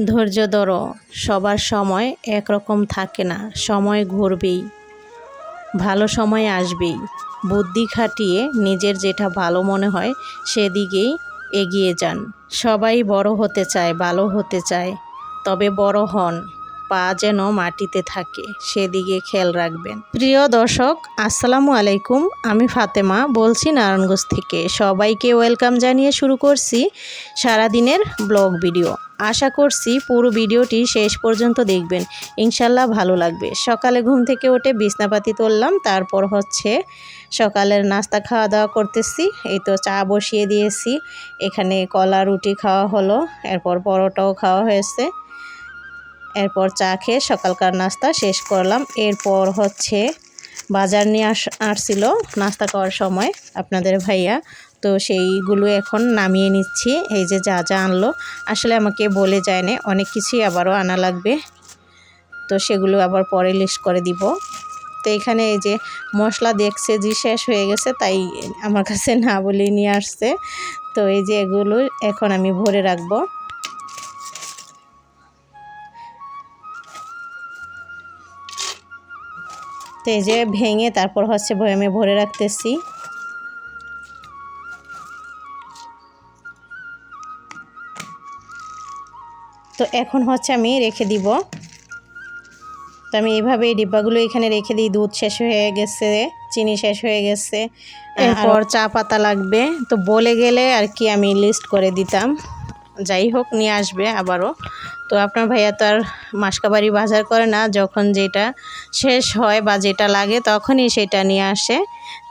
ধৈর্য ধরো, সবার সময় একরকম থাকে না, সময় ঘুরবেই। ভালো সময় আসবেই। বুদ্ধি খাটিয়ে নিজের যেটা ভালো মনে হয় সেদিকেই এগিয়ে যান। সবাই বড় হতে চায়, ভালো হতে চায়, তবে বড় হন। পা যেন মাটিতে থাকে, সেদিকে খেয়াল রাখবেন। প্রিয় দর্শক, আসসালামু আলাইকুম, আমি ফাতেমা বলছি নারায়ণগঞ্জ থেকে। সবাইকে ওয়েলকাম জানিয়ে শুরু করছি সারাদিনের ব্লগ ভিডিও। আশা করছি পুরো ভিডিওটি শেষ পর্যন্ত দেখবেন। ইনশাল্লাহ ভালো লাগবে। সকালে ঘুম থেকে উঠে বিছনাপাতি তুললাম, তারপর হচ্ছে সকালের নাস্তা খাওয়া দাওয়া করতেছি। এই তো চা বসিয়ে দিয়েছি। এখানে কলা রুটি খাওয়া হলো, এরপর পরোটাও খাওয়া হয়েছে। এরপর চা খেয়ে সকালকার নাস্তা শেষ করলাম। এরপর হচ্ছে বাজার নিয়ে আস আসছিল নাস্তা করার সময় আপনাদের ভাইয়া। তো সেইগুলো এখন নামিয়ে নিচ্ছি। এই যে যা যা আনলো। আসলে আমাকে বলে যায় না, অনেক কিছুই আবারও আনা লাগবে। তো সেগুলো আবার পরে লিস্ট করে দিব। তো এখানে এই যে মশলা দেখছে যে শেষ হয়ে গেছে, তাই আমার কাছে না বলে নিয়ে আসছে। তো এই যে এগুলো এখন আমি ভরে রাখব। তো এই যে ভেঙে তারপর হচ্ছে বয়ামে ভরে রাখতেছি। তো এখন হচ্ছে আমি রেখে দিব। তো আমি এইভাবে এই ডিব্বাগুলো এখানে রেখে দিই, দুধ শেষ হয়ে গেছে, চিনি শেষ হয়ে গেছে। এরপর চা পাতা লাগবে। তো বলে গেলে আর কি আমি লিস্ট করে দিতাম। যাই হোক, নিয়ে আসবে আবারও। তো আপনার ভাইয়া তো আর মাসকাবাড়ি বাজার করে না, যখন যেটা শেষ হয় বা যেটা লাগে তখনই সেটা নিয়ে আসে।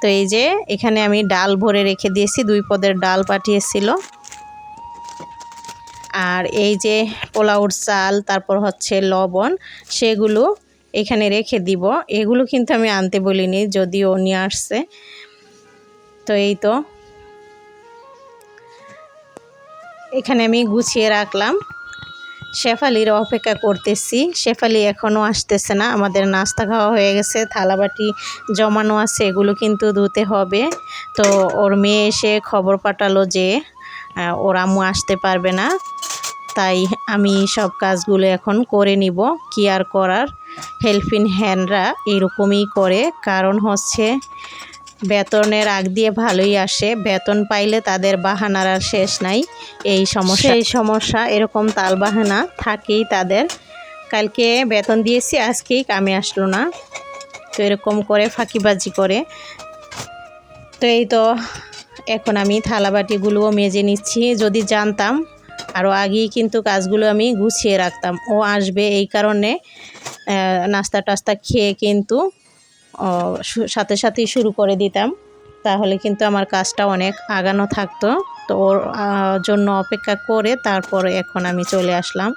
তো এই যে, এখানে আমি ডাল ভরে রেখে দিয়েছি, দুই পদের ডাল পাঠিয়েছিল। আর এই যে পোলাউর চাল, তারপর হচ্ছে লবণ, সেগুলো এখানে রেখে দিব। এগুলো কিন্তু আমি আনতে বলিনি, যদিও নিয়ে আসছে। তো এই তো এখানে আমি গুছিয়ে রাখলাম। শেফালির অপেক্ষা করতেছি। শেফালি এখনও আসতেছে না। আমাদের নাস্তা খাওয়া হয়ে গেছে। থালাবাটি জমানো আছে। এগুলো কিন্তু ধুতে হবে। তো ওর মেয়ে এসে খবর পাঠালো যে ওর আম্মু আসতে পারবে না। তাই আমি সব কাজগুলো এখন করে নিব। কি আর করার? হেল্পিং হ্যান্ডরা এরকমই করে। কারণ হচ্ছে বেতনের আগ দিয়ে ভালোই আসে। বেতন পাইলে তাদের বাহানার আর শেষ নাই। এই সমস্যা এই সমস্যা, এরকম তাল বাহানা থাকেই তাদের। কালকে বেতন দিয়েছি, আজকেই কামে আসলো না। তো এরকম করে ফাঁকিবাজি করে। তো এই তো, এখন আমি থালাবাটিগুলোও মেজে নিচ্ছি। যদি জানতাম আরও আগেই কিন্তু কাজগুলো আমি গুছিয়ে রাখতাম। ও আসবে এই কারণে নাস্তা টাস্তা খেয়ে কিন্তু সাথে সাথেই শুরু করে দিতাম। তাহলে কিন্তু আমার কাজটা অনেক আগানো থাকতো। তো ওর জন্য অপেক্ষা করে তারপরে এখন আমি চলে আসলাম।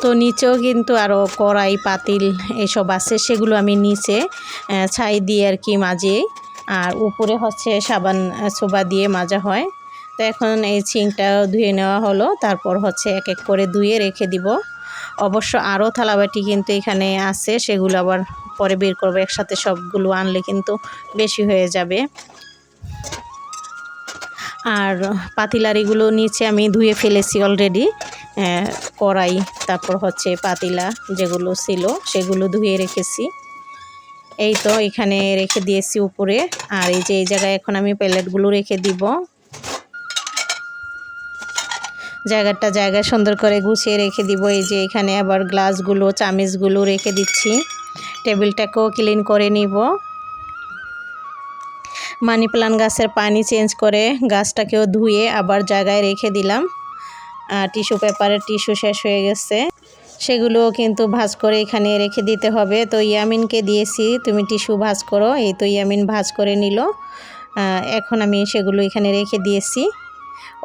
তো নিচেও কিন্তু আরও কড়াই, পাতিল এসব আছে, সেগুলো আমি নিচে ছাই দিয়ে আর কি মাজিয়ে আর উপরে হচ্ছে সাবান ছোবা দিয়ে মাজা হয়। তো এখন এই ছিংটা ধুয়ে নেওয়া হলো। তারপর হচ্ছে এক এক করে ধুয়ে রেখে দিব। অবশ্য আরও থালাবাটি কিন্তু এখানে আছে, সেগুলো আবার পরে বের করব। একসাথে সবগুলো আনলে কিন্তু বেশি হয়ে যাবে। আর পাতিলারিগুলো নিচে আমি ধুয়ে ফেলেছি অলরেডি কড়াই, তারপর হচ্ছে পাতিলা যেগুলো ছিল, সেগুলো ধুয়ে রেখেছি। এই তো এখানে রেখে দিয়েছি উপরে। আর এই যে এই জায়গায় এখন আমি প্লেটগুলো রেখে দিব। জায়গাটা জায়গায় সুন্দর করে গুছিয়ে রেখে দিব। এই যে এখানে আবার গ্লাসগুলো, চামিচগুলো রেখে দিচ্ছি। টেবিলটাকেও ক্লিন করে নিব। মানি প্লান্ট গাছের পানি চেঞ্জ করে গাছটাকেও ধুয়ে আবার জায়গায় রেখে দিলাম। টিস্যু পেপারের টিস্যু শেষ হয়ে গেছে। সেগুলোও কিন্তু ভাজ করে এখানে রেখে দিতে হবে। তো ইয়ামিনকে দিয়েছি, তুমি টিস্যু ভাজ করো। এই তো ইয়ামিন ভাজ করে নিল। এখন আমি সেগুলো এখানে রেখে দিয়েছি।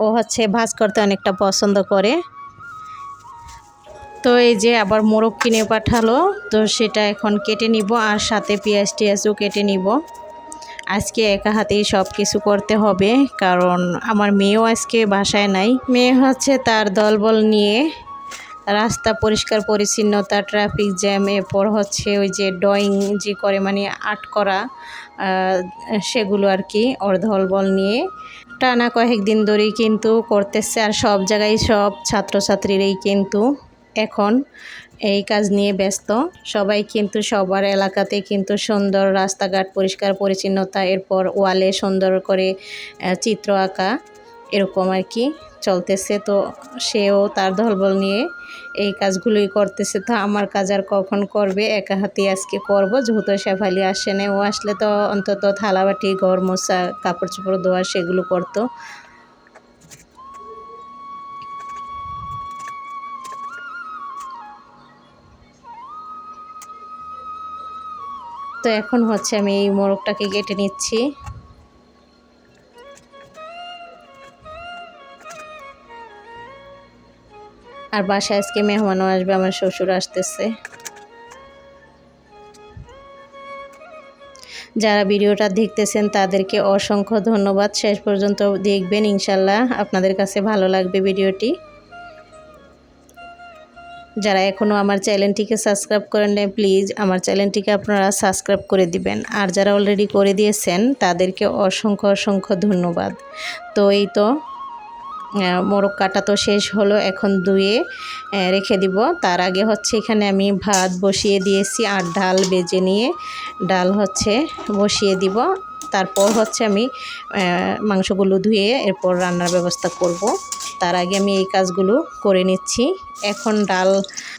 ও হচ্ছে ভাজ করতে অনেকটা পছন্দ করে। তো এই যে আবার মোরগ কিনে পাঠালো, তো সেটা এখন কেটে নিব আর সাথে পেঁয়াজ টিয়াজও কেটে নিব। আজকে একা হাতেই সব কিছু করতে হবে, কারণ আমার মেয়েও আজকে বাসায় নাই। মেয়ে হচ্ছে তার দলবল নিয়ে রাস্তা পরিষ্কার, পরিচ্ছন্নতা ট্রাফিক জ্যাম এরপর হচ্ছে ওই যে ড্রয়িং যে করে মানে আর্ট করা সেগুলো আর কি ওর দলবল নিয়ে টানা কয়েকদিন ধরেই কিন্তু করতেছে আর সব জায়গায় সব ছাত্রছাত্রীরাই কিন্তু এখন এই কাজ নিয়ে ব্যস্ত। সবাই কিন্তু সবার এলাকাতে কিন্তু সুন্দর রাস্তাঘাট পরিষ্কার, পরিচ্ছন্নতা, এরপর ওয়ালে সুন্দর করে চিত্র আঁকা, এরকম আর কি। চলতেছে, তো সেও তার দলবল নিয়ে এই কাজগুলোই করতেছে। তো আমার কাজ আর কখন করবে? একা হাতে আজকে করব। যেহেতু শেফালি আসে না ও আসলে তো অন্তত থালাবাটি, ঘর মোছা কাপড় চোপড় ধোয়া সেগুলো করতো। তো এখন হচ্ছে আমি এই মোরগটাকে কেটে নিচ্ছি। আর বাসায় আজকে মেহমানও আসবে, আমার শ্বশুর আসতেছে। যারা ভিডিওটা দেখতেছেন, তাদেরকে অসংখ্য ধন্যবাদ। শেষ পর্যন্ত দেখবেন, ইনশাল্লাহ আপনাদের কাছে ভালো লাগবে ভিডিওটি। যারা এখনও আমার চ্যানেলটিকে সাবস্ক্রাইব করেন নাই, প্লিজ আমার চ্যানেলটিকে আপনারা সাবস্ক্রাইব করে দিবেন। আর যারা অলরেডি করে দিয়েছেন, তাদেরকে অসংখ্য অসংখ্য ধন্যবাদ। তো এই তো মোরগ কাটা তো শেষ হলো, এখন ধুয়ে রেখে দিব। তার আগে হচ্ছে এখানে আমি ভাত বসিয়ে দিয়েছি আর ডাল বেজে নিয়ে, ডাল হচ্ছে বসিয়ে দিব। তারপর হচ্ছে আমি মাংসগুলো ধুয়ে এরপর রান্নার ব্যবস্থা করব। তার আগে আমি এই কাজগুলো করে নিচ্ছি। এখন ডাল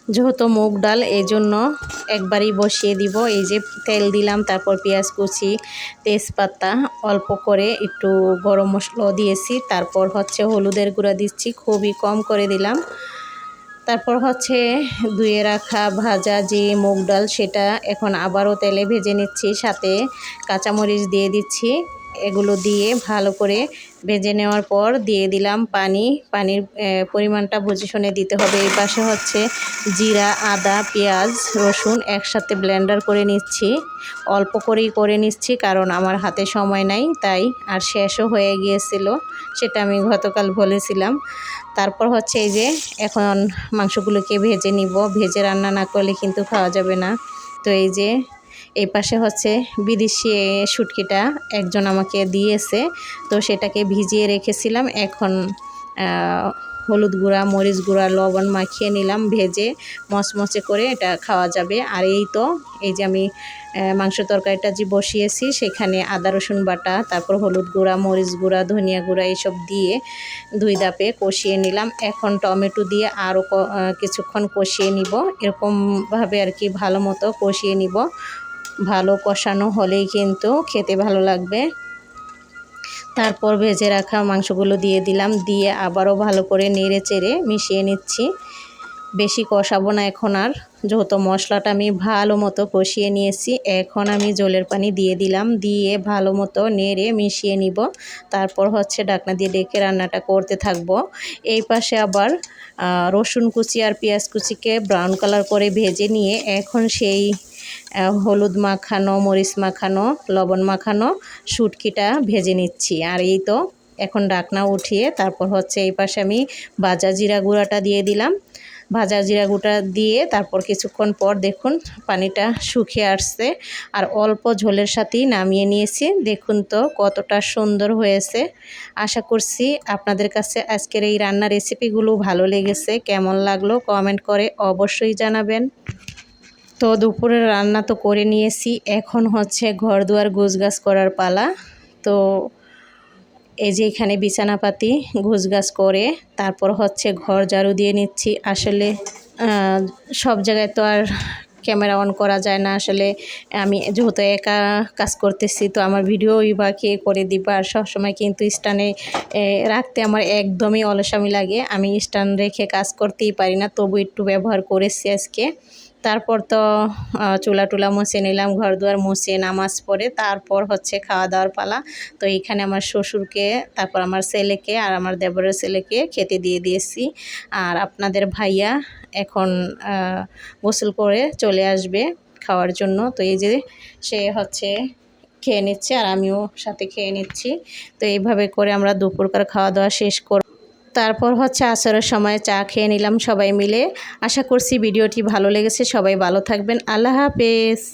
যেহেতু মুগ ডাল এই জন্য একবারই বসিয়ে দিব। এই যে তেল দিলাম, তারপর পেঁয়াজ কুচি, তেজপাতা, অল্প করে একটু গরম মশলাও দিয়েছি। তারপর হচ্ছে হলুদের গুঁড়া দিচ্ছি, খুবই কম করে দিলাম। তারপর হচ্ছে ধুয়ে রাখা ভাজা যে মুগ ডাল, সেটা এখন আবারও তেলে ভেজে নিচ্ছি। সাথে কাঁচামরিচ দিয়ে দিচ্ছি। এগুলো দিয়ে ভালো করে ভেজে নেওয়ার পর দিয়ে দিলাম পানি। পানির পরিমাণটা বুঝে শুনে দিতে হবে। এই পাশে হচ্ছে জিরা, আদা, পেঁয়াজ, রসুন একসাথে ব্লেন্ডার করে নিচ্ছি। অল্প করেই করে নিচ্ছি কারণ আমার হাতে সময় নাই, তাই আর শেষও হয়ে গিয়েছিল, সেটা আমি গতকাল বলেছিলাম। তারপর হচ্ছে এই যে এখন মাংসগুলোকে ভেজে নিব। ভেজে রান্না না করলে কিন্তু খাওয়া যাবে না। তো এই যে এই পাশে হচ্ছে বিদেশি শুটকিটা একজন আমাকে দিয়েছে। তো সেটাকে ভিজিয়ে রেখেছিলাম। এখন হলুদ গুঁড়া, মরিচ গুঁড়া, লবণ মাখিয়ে নিলাম ভেজে মচমচে করে এটা খাওয়া যাবে। আর এই তো, এই যে আমি মাংস তরকারিটা যে বসিয়েছি, সেখানে আদা, রসুন বাটা, তারপর হলুদ গুঁড়া, মরিচ গুঁড়া, ধনিয়া গুঁড়া এইসব দিয়ে দুই দাপে কষিয়ে নিলাম। এখন টমেটো দিয়ে আরও কিছুক্ষণ কষিয়ে নিব। এরকমভাবে আর কি ভালো মতো কষিয়ে নিব। ভালো কষানো হলেই কিন্তু খেতে ভালো লাগবে। তারপর ভেজে রাখা মাংসগুলো দিয়ে দিলাম, দিয়ে আবারও ভালো করে নেড়ে চেড়ে মিশিয়ে নিচ্ছি। বেশি কষাবো না এখন আর, যেহেতু মশলাটা আমি ভালো মতো কষিয়ে নিয়েছি, এখন আমি জলের পানি দিয়ে দিলাম, দিয়ে ভালো মতো নেড়ে মিশিয়ে নিব। তারপর হচ্ছে ডাকনা দিয়ে ডেকে রান্নাটা করতে থাকব। এই পাশে আবার রসুন কুচি আর পেঁয়াজ কুচিকে ব্রাউন কালার করে ভেজে নিয়ে এখন সেই হলুদ মাখানো, মরিচ মাখানো, লবণ মাখানো শুটকিটা ভেজে নিচ্ছি। আর এই তো এখন ডাকনা উঠিয়ে তারপর হচ্ছে এই পাশে আমি বাজা জিরা গুঁড়াটা দিয়ে দিলাম। ভাজা জিরা গুঁড়া দিয়ে তারপর কিছুক্ষণ পর দেখুন পানিটা শুকিয়ে আসছে। আর অল্প ঝোলের সাথেই নামিয়ে নিয়েছি। দেখুন তো কতটা সুন্দর হয়েছে। আশা করছি আপনাদের কাছে আজকের এই রান্নার রেসিপিগুলো ভালো লেগেছে। কেমন লাগল কমেন্ট করে অবশ্যই জানাবেন। তো দুপুরে রান্না তো করে নিয়েছি। এখন হচ্ছে ঘর দুয়ার গাছ করার পালা। তো এই যে এখানে বিছানাপাতি গাছ করে তারপর হচ্ছে ঘর ঝাড়ু দিয়ে নিচ্ছি। আসলে সব জায়গায় তো আর ক্যামেরা অন করা যায় না। আসলে আমি যেহেতু একা কাজ করতেছি, তো আমার ভিডিওই বা কে করে দিবা? আর সবসময় কিন্তু স্টানে রাখতে আমার একদমই অলসামি লাগে। আমি স্টান রেখে কাজ করতেই পারি না, তবু একটু ব্যবহার করেছি আজকে। তারপর তো চুলা টুলা মুছে নিলাম ঘর দুয়ার মুছে নামাজ পড়ে, তারপর হচ্ছে খাওয়া দাওয়ার পালা। তো এইখানে আমার শ্বশুরকে, তারপর আমার ছেলেকে আর আমার দেবরের ছেলেকে খেতে দিয়ে দিয়েছি। আর আপনাদের ভাইয়া এখন গোসল করে চলে আসবে খাওয়ার জন্য। তো এই যে সে হচ্ছে খেয়ে নিচ্ছে আর আমিও সাথে খেয়ে নিচ্ছি। তো এইভাবে করে আমরা দুপুরকার খাওয়া দাওয়া শেষ কর তারপর হচ্ছে আসরের সময় চা খেয়ে নিলাম সবাই মিলে। আশা করছি ভিডিওটি ভালো লেগেছে, সবাই ভালো থাকবেন। আল্লাহ হাফেজ।